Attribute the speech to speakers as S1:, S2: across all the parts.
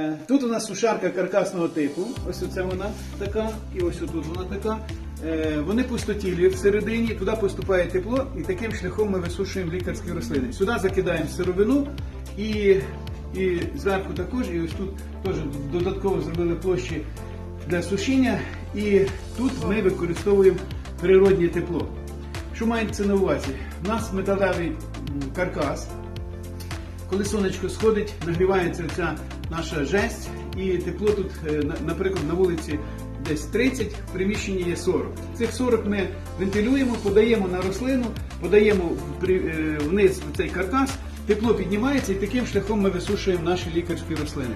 S1: Е, Тут у нас сушарка каркасного типу, ось оце вона така, і ось тут вона така. Е, Вони пустотілі всередині, туди поступає тепло, і таким шляхом ми висушуємо лікарські рослини. Сюди закидаємо сировину і, і зверху також, і ось тут теж додатково зробили площі для сушіння. І тут ми використовуємо природнє тепло. Що мається на увазі? У нас металевий каркас, коли сонечко сходить, нагрівається ця наша жесть, і тепло тут, е, наприклад, на вулиці десь 30, в приміщенні є 40. Цих 40 ми вентилюємо, подаємо на рослину, подаємо е, вниз в цей каркас, тепло піднімається і таким шляхом ми висушуємо наші лікарські рослини.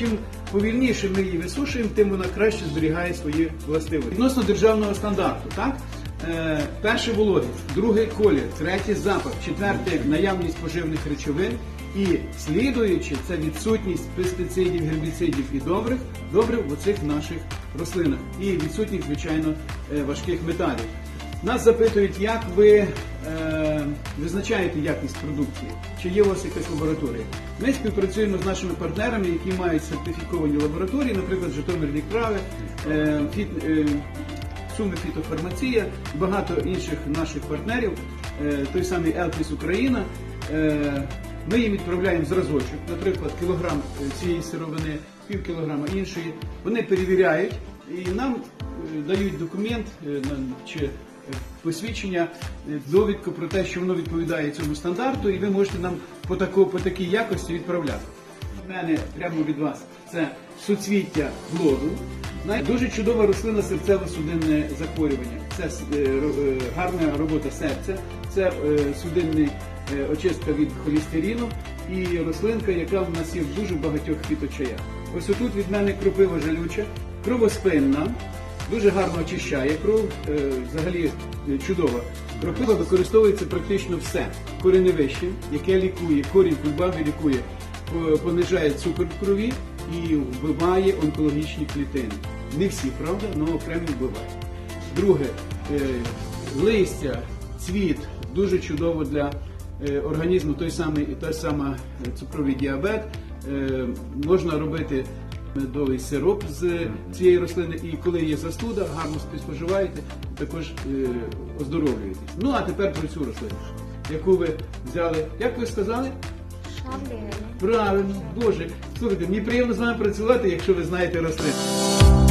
S1: Чим повільніше ми її висушуємо, тим вона краще зберігає свої властивості. Відносно державного стандарту, так? Е, перше вологість, другий колір, третє запах, четверте наявність поживних речовин і слідуючи це відсутність пестицидів, гербіцидів і добрив, добрив в оцих наших рослинах і відсутність, звичайно, е, важких металів. Нас запитують, як ви е, визначаєте якість продукції, чи є у вас якась лабораторія. Ми співпрацюємо з нашими партнерами, які мають сертифіковані лабораторії, наприклад, Житомир Лікрави, е, фіт, е, Суми фітофармація, багато інших наших партнерів, е, той самий Елпіс Україна. Е, Ми їм відправляємо зразочок, наприклад, кілограм е, цієї сировини, пів кілограма іншої. Вони перевіряють і нам е, дають документ е, чи посвідчення, довідку про те, що воно відповідає цьому стандарту, і ви можете нам по, тако, по такій якості відправляти. У мене прямо від вас це суцвіття блоду. Дуже чудова рослина серцево-судинне захворювання. Це гарна робота серця, це судинний очистка від холестерину і рослинка, яка в нас є в дуже багатьох фіточаях. Ось отут від мене кропива жалюча, кровоспинна, дуже гарно очищає кров, е, взагалі е, чудова. Кропива використовується практично все. Кореневище, яке лікує, корінь кульбаби лікує, понижає цукор в крові і вбиває онкологічні клітини. Не всі, правда, але окремі вбиває. Друге, е, листя, цвіт дуже чудово для е, організму, той самий, той саме цукровий діабет. Е, Можна робити медовий сироп з цієї рослини, і коли є застуда, гарно споживаєте, також е, оздоровлюєтесь. Ну а тепер про цю рослину, яку ви взяли. Як ви сказали? Правильно, Боже, слухайте, мені приємно з вами працювати, якщо ви знаєте рослину.